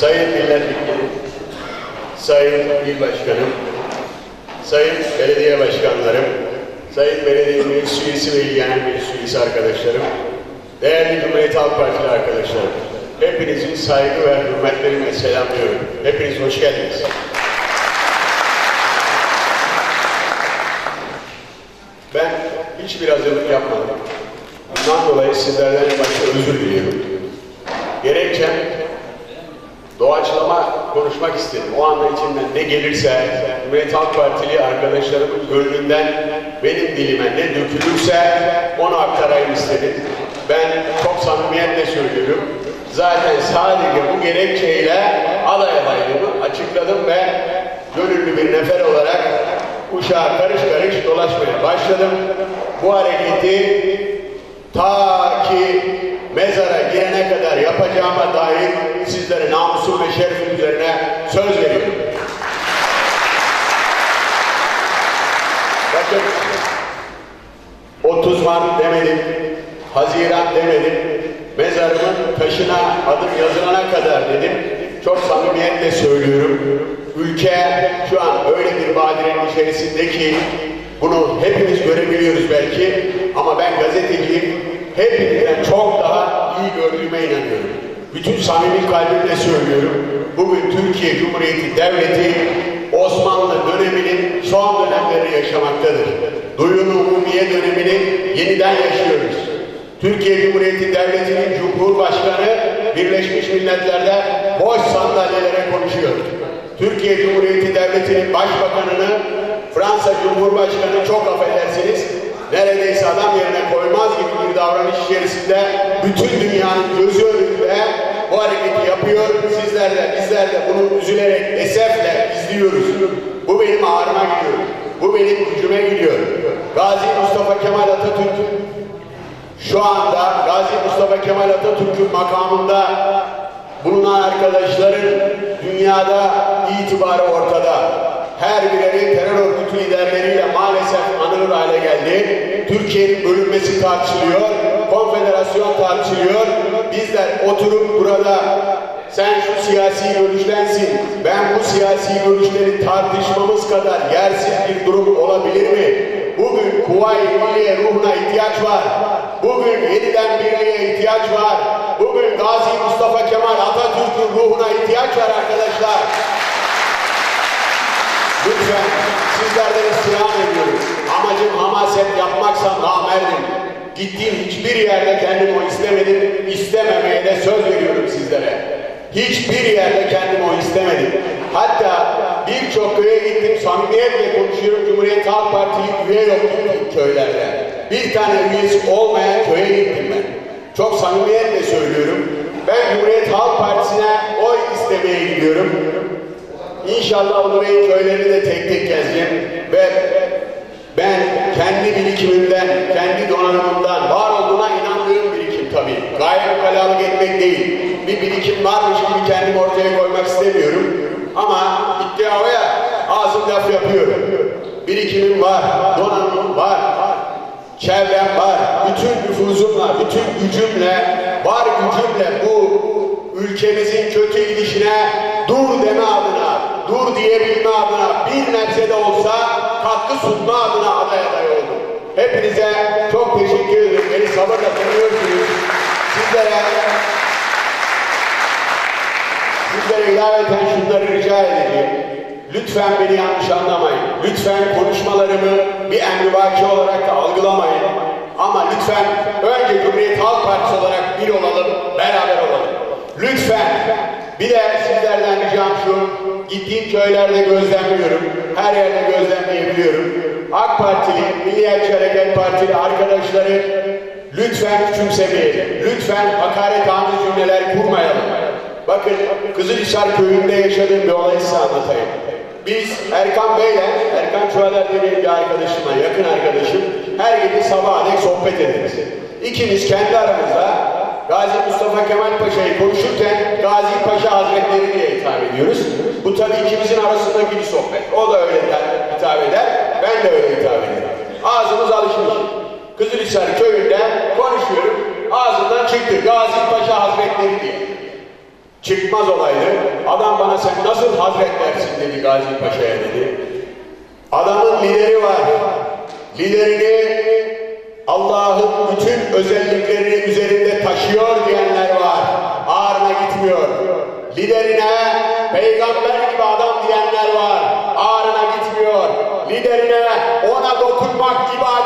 Sayın Milletvekili, Sayın İl Başkanım, Sayın Belediye Başkanlarım, Sayın Belediye Meclis Üyesi ve İl Genel Meclis arkadaşlarım, değerli Cumhuriyet Halk Partili arkadaşlarım, hepinizi saygı ve hürmetlerimle selamlıyorum. Hepiniz hoş geldiniz. Ben hiçbir hazırlık yapmadım. Bundan dolayı sizlerden başta özür diliyorum. Gerekçem doğaçlama konuşmak istedim. O anda içimden ne gelirse, Cumhuriyet Halk Partili arkadaşlarımın gönlünden benim dilime ne dökülürse onu aktarayım istedim. Ben çok samimiyetle söylüyorum. Zaten sadece bu gerekçeyle aday adaylığımı açıkladım ve gönüllü bir nefer olarak uşağa karış karış dolaşmaya başladım. Bu hareketi ta ki mezara kadar yapacağıma dair sizlere namusum ve şerefim üzerine söz veriyorum. Bakın 30 Mart demedim, Haziran demedim, mezarımın taşına adım yazılana kadar dedim. Çok samimiyetle söylüyorum. Ülke şu an öyle bir badirenin içerisinde ki bunu hepimiz görebiliyoruz belki ama ben gazeteciyim. Hepinizden çok daha iyi gördüğüme inanıyorum. Bütün samimi kalbimle söylüyorum. Bugün Türkiye Cumhuriyeti Devleti Osmanlı döneminin son dönemlerini yaşamaktadır. Duyun Umumiye dönemini yeniden yaşıyoruz. Türkiye Cumhuriyeti Devleti'nin Cumhurbaşkanı Birleşmiş Milletler'de boş sandalyelere konuşuyor. Türkiye Cumhuriyeti Devleti'nin Başbakanını Fransa Cumhurbaşkanı çok affedersiniz neredeyse adam yerine koymaz gibi davranış içerisinde bütün dünyanın gözü önünde bu hareketi yapıyor. Sizler de bizler de bunu üzülerek esefle izliyoruz. Bu benim ağrıma gidiyor. Bu benim gücüme gidiyor. Gazi Mustafa Kemal Atatürk şu anda Gazi Mustafa Kemal Atatürk'ün makamında bulunan arkadaşların dünyada itibarı ortada. Her bireri terör örgütü liderleriyle maalesef anılır hale geldi. Türkiye'nin bölünmesi tartışılıyor, konfederasyon tartışılıyor. Bizler oturup burada sen şu siyasi görüştensin, ben bu siyasi görüşleri tartışmamız kadar yersiz bir durum olabilir mi? Bugün Kuvayi Milliye ruhuna ihtiyaç var. Bugün yeniden birliğe ihtiyaç var. Bugün Gazi Mustafa Kemal Atatürk'ün ruhuna ihtiyaç var arkadaşlar. Gittiğim hiçbir yerde kendim o istemedim. İstememeye de söz veriyorum sizlere. Hiçbir yerde kendim o istemedim. Hatta birçok köye gittim, samimiyetle konuşuyorum. Cumhuriyet Halk Partili üye yok köylerde. Bir tane üyesi olmayan köye gittim ben. Çok samimiyetle söylüyorum. Ben Cumhuriyet Halk Partisi'ne oy istemeye gidiyorum. İnşallah Ulu Bey'in köylerini de tek tek gezeceğim ve ben kendi birikimimden, kendi donanımımdan var olduğuna inandığım birikim tabii. Kalalık etmek değil. Bir birikim varmış gibi kendimi ortaya koymak istemiyorum. Ama iddia o ya, ağzım laf yapıyor. Birikimim var, donanımım var, çevrem var, bütün nüfuzumla, bütün gücümle, var gücümle bu ülkemizin kötü gidişine dur deme adına, dur diyebilme adına bir nebze de olsa katkı sunma adına aday aday oldum. Hepinize çok teşekkür ederim. Beni sabırla tanıyorsunuz. Sizlere sizlere ilaveten şunları rica edeceğim. Lütfen beni yanlış anlamayın. Lütfen konuşmalarımı bir emrivaki olarak da algılamayın. Ama lütfen önce Cumhuriyet Halk Partisi olarak bir olalım, beraber olalım. Lütfen bir de sizlerden ricam şu, gittiğim köylerde gözlemliyorum, her yerde gözlemleyebiliyorum. AK Partili, Milliyetçi Hareket Partili arkadaşları lütfen küçümsemeyelim, lütfen hakaret amiz cümleler kurmayalım. Bakın Kızılhisar köyünde yaşadığım bir olayı size anlatayım. Biz Erkan Bey'le, Erkan Çuvaler diye bir arkadaşıma, yakın arkadaşım, her gece sabaha dek sohbet ederiz. İkimiz kendi aramızda Gazi Mustafa Kemal Paşa'yı konuşurken Gazi Paşa Hazretleri diye hitap ediyoruz. Bu tabii ikimizin arasındaki bir sohbet. O da öyle hitap eder, ben de öyle hitap ederim. Ağzımız alışmış. Kızılhisar ağzından çıktı Gazi Paşa Hazretleri diye. Çıkmaz olaydı. Adam bana sen nasıl hazret dersin dedi Gazi Paşa'ya dedi. Adamın lideri var. Liderini Allah'ın bütün özelliklerini üzerinde taşıyor diyenler var. Ağrına gitmiyor. Liderine peygamber gibi adam diyenler var. Ağrına gitmiyor. Liderine ona dokunmak ibadettir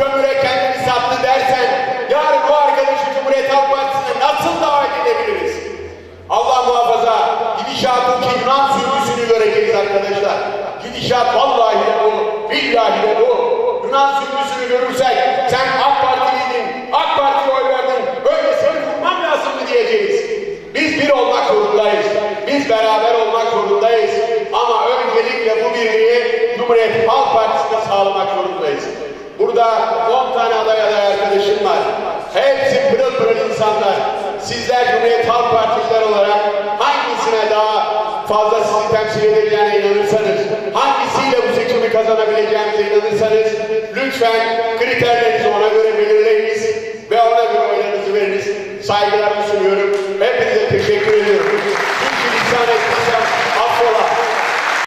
permanent insanlar. Sizler Cumhuriyet Halk Partililer olarak hangisine daha fazla sizi temsil edeceğine inanırsanız, hangisiyle bu seçimi kazanabileceğinize inanırsanız lütfen kriterlerinizi ona göre